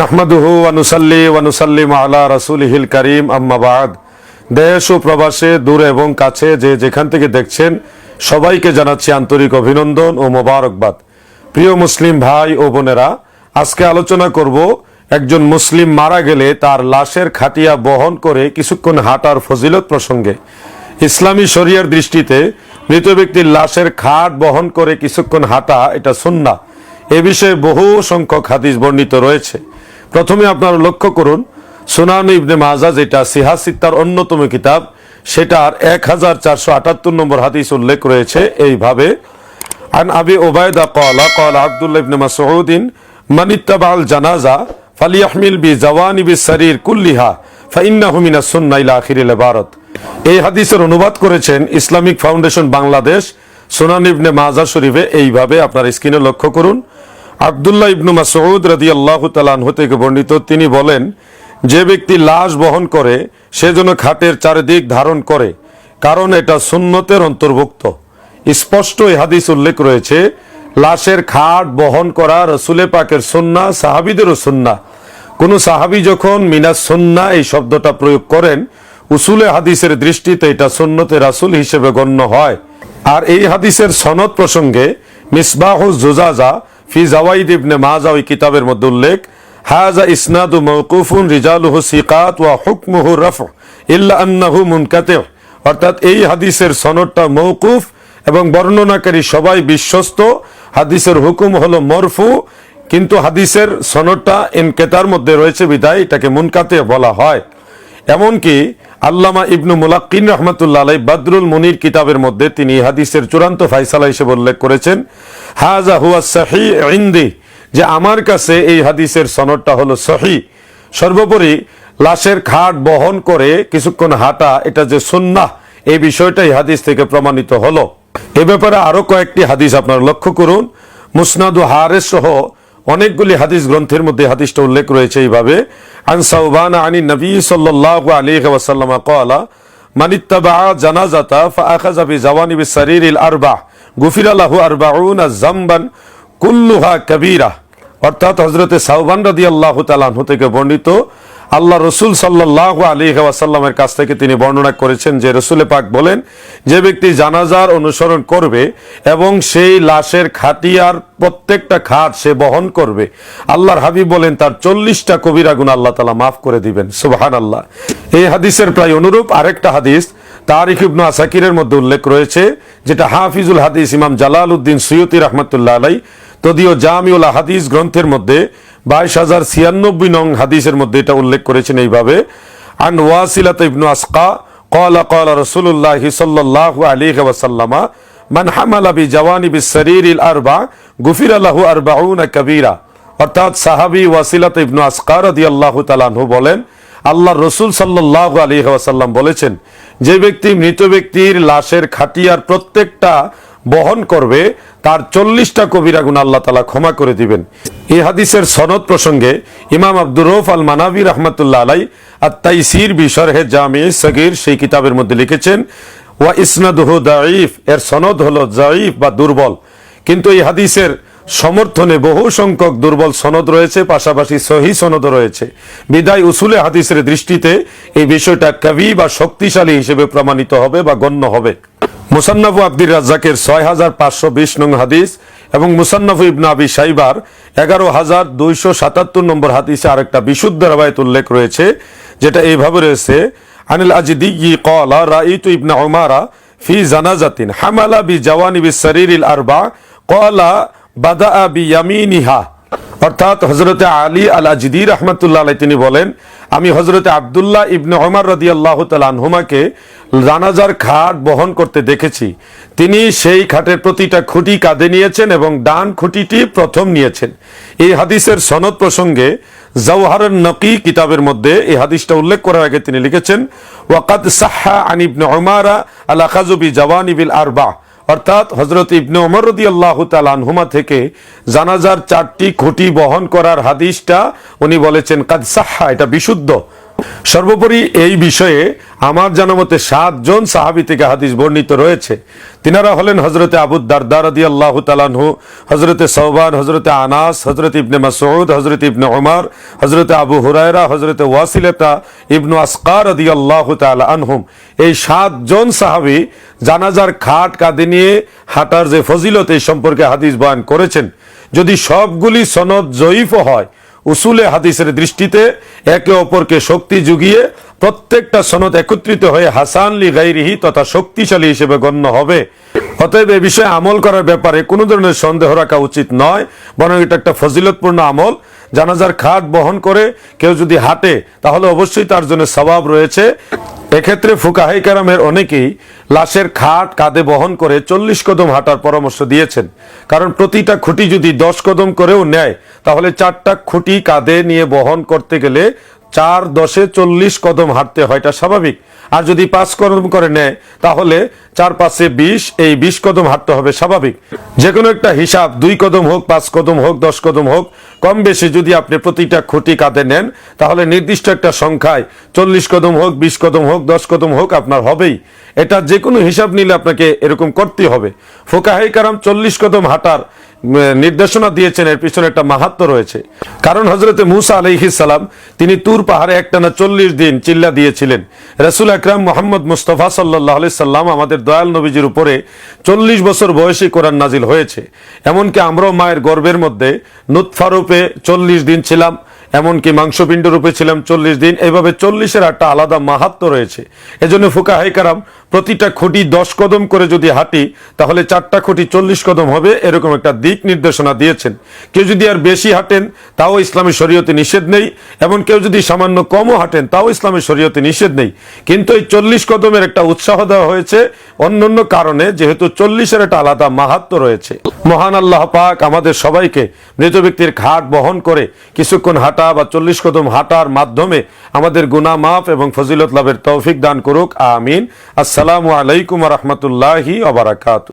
নাহমাদুহু ওয়ানুসাল্লি ওয়ানুসাল্লিম আলা রাসূলিহিল করিম, আম্মা বাদ। দেশ ও প্রবাসে দূরে এবং কাছে যে যেখান থেকে দেখছেন, সবাইকে জানাচ্ছি আন্তরিক অভিনন্দন ও মোবারকবাদ। প্রিয় মুসলিম ভাই ও বোনেরা, আজকে আলোচনা করব একজন মুসলিম মারা গেলে তার লাশের খাটিয়া বহন করে কিছুক্ষণ হাঁটার ফজিলত প্রসঙ্গে। ইসলামী শরিয়ার দৃষ্টিতে মৃত ব্যক্তির লাশের খাট বহন করে কিছুক্ষণ হাঁটা এটা সুন্না এ বিষয়ে বহু সংখ্যক হাদিস বর্ণিত রয়েছে। প্রথমে আপনারা লক্ষ্য করুন, সুনান ইবনে মাজা যেটা, সিহা সিত্তার অন্যতম কিতাব সেটার এক হাজার চারশো আটাত্তর নম্বর হাদিস উল্লেখ রয়েছে এইভাবে, আন আবি ওবায়দা কলা কলা আবদুল্লা ইবনে মাসউদ্দিন মানিত্তাবাল জানাজা ফালি আহমিল বি জওয়ানি বি শরীর কুল্লিহা, ফাইন্নাহু হুমিনা সুন্নাহ ইলা আখিরিল ইবারাত। এই হাদিসের অনুবাদ করেছেন ইসলামিক ফাউন্ডেশন বাংলাদেশ, সোনান ইবনে মাজা শরীফে এইভাবে আপনার স্ক্রিনে লক্ষ্য করুন আবদুল্লাহ ইবনু মাসউদ রাদি আল্লাহ তালানহ থেকে বর্ণিত, তিনি বলেন, যে ব্যক্তি লাশ বহন করে, সে যেন খাটের চারিদিক ধারণ করে, কারণ এটা সুন্নতের অন্তর্ভুক্ত। স্পষ্ট হাদিস উল্লেখ রয়েছে, লাশের খাট বহন করা রসুলে পাকের সুন্না সাহাবিদেরও সুন্না কোন সাহাবি যখন মিনাস সুন্না এই শব্দটা প্রয়োগ করেন, উসুলে হাদিসের দৃষ্টিতে এটা সুন্নতে রাসুল হিসেবে গণ্য হয়। আর এই হাদিসের সনদ প্রসঙ্গে মিসবাহ জুজাজা ফি জাওয়াইদ ইবনে মাজা ওই কিতাবের মধ্যে উল্লেখ, হাজা ইসনাদু মওকুফুন রিজালুহু সিকাত ওয়া হুকমুহু রাফ ইল্লা আন্নাহু মুনকাতি অর্থাৎ এই হাদিসের সনদটা মওকুফ এবং বর্ণনাকারী সবাই বিশ্বস্ত। হাদিসের হুকুম হলো মরফু, কিন্তু হাদিসের সনদটা ইনকেতার মধ্যে রয়েছে বিদায়, এটাকে মুনকাতে বলা হয়। এমনকি আল্লামা ইবনু মুলাক্কিন রহমতুল্লাহ আলাই বদরুল মুনির কিতাবের মধ্যে তিনি হাদিসের চূড়ান্ত ফাইসালা হিসেবে উল্লেখ করেছেন হাজা হুয়া সহি ইন্দি, যে আমার কাছে এই হাদিসের সনদটা হলো সহি সর্বোপরি লাশের খাট বহন করে কিছুক্ষণ হাঁটা, এটা যে সুন্নাহ, এই বিষয়টা এই হাদিস থেকে প্রমাণিত হলো। এ ব্যাপারে আরও কয়েকটি হাদিস আপনারা লক্ষ্য করুন। মুসনাদু হারেস সহ অনেকগুলি হাদিস গ্রন্থের মধ্যে হাদিসটা উল্লেখ রয়েছে এইভাবে। আন সাউবান আনি নবী সাল্লাল্লাহু আলাইহি ওয়াসাল্লাম ক্বালা মান ইত্তাবা জানাজাতা ফাআখাযা বিজাওয়ানি বিসারিরিল আরবা গুফিরা লাহু আরবাউনা যামবান কুল্লুহা কবীরা। অর্থাৎ হজরতে সাউবান রাদিয়াল্লাহু তাআলা আনহু থেকে বর্ণিত, আল্লাহ রসুল সাল্লাহ আলী ওয়াসাল্লামের কাছ থেকে তিনি বর্ণনা করেছেন যে রসুলে পাক বলেন, যে ব্যক্তি জানাজার অনুসরণ করবে এবং সেই লাশের খাটিয়ার প্রত্যেকটা খাট সে বহন করবে, আল্লাহর হাবিব বলেন তার চল্লিশটা কবিরা গুণ আল্লাহ তালা মাফ করে দিবেন। সুবাহান আল্লাহ এই হাদিসের প্রায় অনুরূপ আরেকটা হাদিস তারিখ ইবনু আসাকিরের মধ্যে উল্লেখ রয়েছে যেটা হাফিজুল হাদিস ইমাম জালাল উদ্দিন সৈয়দি রহমতুল্লাহ আলাই তদীয় জামিউল হাদিস গ্রন্থের মধ্যে বাইশ হাজার ছিয়ানব্বই নং হাদিসের মধ্যে এটা উল্লেখ করেছেন এইভাবে আন ওয়াসিলাত ইবনু আসকা قال قال رسول الله صلى الله عليه وسلم من حمل بجوانب السرير الاربع غفر له 40 كبيرة অর্থাৎ সাহাবী ওয়াসিলাত ইবনু আসকা রাদিয়াল্লাহু তাআলা আনহু বলেন আল্লাহ রসুল সাল্লাল্লাহু আলাইহি ওয়াসাল্লাম বলেছেন, যে ব্যক্তি মৃত ব্যক্তির লাশের খাটিয়ার প্রত্যেকটা বহন করবে, তার চল্লিশটা কবিরা গুণ আল্লাহ তালা ক্ষমা করে দিবেন। এই হাদিসের সনদ প্রসঙ্গে ইমাম আব্দুর রৌফ আল মানাবি রহমতুল্লাহ আলাই আর তাইসির বিশরহে জামে সগির সেই কিতাবের মধ্যে লিখেছেন, ওয়া ইসনাদুহু দাঈফ। এর সনদ হলো জাইফ বা দুর্বল। কিন্তু এই হাদিসের সমর্থনে বহু সংখ্যক দুর্বল সনদ রয়েছে, পাশাপাশি সহি সনদ রয়েছে। বিদায় উসুলে হাদিসের দৃষ্টিতে এই বিষয়টা কবি বা শক্তিশালী হিসেবে প্রমাণিত হবে বা গণ্য হবে। মুসান্নাফু আব্দুর রাজ্জাকের ছয় হাজার পাঁচশো বিশ নং হাদিস এবং মুসান্নাফু ইবনা আবি সাইবার এগারো হাজার দুইশো সাতাত্তর নম্বর হাদিসে আরেকটা বিশুদ্ধ রাবায়ত উল্লেখ রয়েছে, যেটা এইভাবে রয়েছে, আনিল আজিদি কলা রাইতু ইবনা ওমারা ফি জানাজাতিন হামালা বি জওয়ানি বি শরীরিল আরবা কলা বাদা বি ইয়ামিনিহা অর্থাৎ হজরতে আলী আল আজিদি রহমতুল্লাহ আলাই তিনি বলেন, আমি হজরতে আবদুল্লাহ ইবনে ওমর রদি আল্লাহ আনহুমাকে জানাজার খাট বহন করতে দেখেছি। তিনি সেই খাটের প্রতিটা খুঁটি কাঁধে নিয়েছেন এবং ডান খুঁটিটি প্রথম নিয়েছেন। এই হাদিসের সনদ প্রসঙ্গে জওহারন নকি কিতাবের মধ্যে এই হাদিসটা উল্লেখ করার আগে তিনি লিখেছেন, ওয়াকাদ সাহা আনিবনে ওমারা আল আখাজুবি জওয়ানিবিল আরবা। অর্থাৎ হজরত ইবনে ওমর রদি আল্লাহ আনহুমা থেকে জানাজার চারটি খুঁটি বহন করার হাদিসটা উনি বলেছেন কাদসাহা এটা বিশুদ্ধ। সর্বোপরি এই বিষয়ে আমার জানা মতে সাতজন সাহাবি থেকে হাদিস বর্ণিত রয়েছে। তিনারা হলেন হজরতে আবু দারদার আদি আল্লাহ তালানহু হজরতে সৌবান হজরতে আনাস হজরত ইবনে মাসউদ হজরত ইবনে ওমর হজরতে আবু হুরায়রা হজরতে ওয়াসিলতা ইবনু আসকার আদি আল্লাহ আনহুম। এই সাতজন সাহাবি জানাজার খাট কাঁধে নিয়ে হাঁটার যে ফজিলত এই সম্পর্কে হাদিস বয়ান করেছেন। যদি সবগুলি সনদ জয়ীফ হয় উসুলে হাদিসের দৃষ্টিতে একে অপরকে শক্তি যুগিয়ে প্রত্যেকটা সনদ একত্রিত হয়ে হাসান লি গাইরিহি তথা শক্তিশালী হিসেবে গণ্য হবে। অতএব এ বিষয়ে আমল করার ব্যাপারে কোনো ধরনের সন্দেহ রাখা উচিত নয়, বরং এটা একটা ফজিলতপূর্ণ আমল। জানাজার খাট বহন করে কেউ যদি হাঁটে, তাহলে অবশ্যই তার জন্য স্বভাব রয়েছে। এক্ষেত্রে ফুকাহাই কারামের অনেকেই লাশের খাট, কাঁধে বহন করে চল্লিশ কদম হাঁটার পরামর্শ দিয়েছেন। কারণ প্রতিটা খুঁটি যদি দশ কদম করেও নেয়, তাহলে চারটা খুঁটি কাঁধে নিয়ে বহন করতে গেলে চার দশে চল্লিশ কদম হাঁটতে হয় এটা স্বাভাবিক। আর যদি পাঁচ কদম করে নেয়, তাহলে চার পাঁচে বিশ, এই বিশ কদম হাঁটতে হবে স্বাভাবিক। যে কোনো একটা হিসাব, দুই কদম হোক, পাঁচ কদম হোক, দশ কদম হোক, কম বেশি যদি আপনি প্রতিটা খুঁটি কাঁধে নেন, তাহলে নির্দিষ্ট একটা সংখ্যায় চল্লিশ কদম হোক, বিশ কদম হোক, দশ কদম হোক আপনার হবেই। এটা যে কোনো হিসাব নিলে আপনাকে এরকম করতে হবে। ফোকাহাই কারাম চল্লিশ কদম হাঁটার নির্দেশনা দিয়েছেন, এর পিছনে একটা মাহাত্ম রয়েছে। কারণ হজরতে মুসা সালাম, তিনি তুর পাহাড়ে একটানা চল্লিশ দিন চিল্লা দিয়েছিলেন। রসুল আকরাম মোহাম্মদ মুস্তফা সাল্লাহ সাল্লাম আমাদের দয়াল নবীজির উপরে চল্লিশ বছর বয়সী কোরআন নাজিল হয়েছে। এমনকি আমরাও মায়ের গর্বের মধ্যে নুৎফারূপে চল্লিশ দিন ছিলাম। এমনকি মাংসপিণ্ড রূপে ছিলাম চল্লিশ দিন। এইভাবে চল্লিশের একটা আলাদা মাহাত্ম রয়েছে। এজন্য ফুকা হাইকারাম প্রতিটা খুঁটি দশ কদম করে যদি হাঁটি, তাহলে চারটা খুঁটি চল্লিশ কদম হবে, এরকম একটা দিক নির্দেশনা দিয়েছেন। কেউ যদি আর বেশি হাঁটেন, তাও ইসলামী শরীয়তে নিষেধ নেই, এবং কেউ যদি সামান্য কমও হাঁটেন, তাও ইসলামী শরীয়তে নিষেধ নেই। কিন্তু এই চল্লিশ কদমের একটা উৎসাহ দেওয়া হয়েছে অন্যান্য কারণে, যেহেতু চল্লিশের একটা আলাদা মাহাত্ম রয়েছে। মহান আল্লাহ পাক আমাদের সবাইকে মৃত ব্যক্তির ঘাট বহন করে কিছুক্ষণ হাঁটা বা চল্লিশ কদম হাঁটার মাধ্যমে আমাদের গুনা মাফ এবং ফজিলত লাভের তৌফিক দান করুক। আমিন। আসসালামু আলাইকুম রহমতুল্লাহি অবরাকাত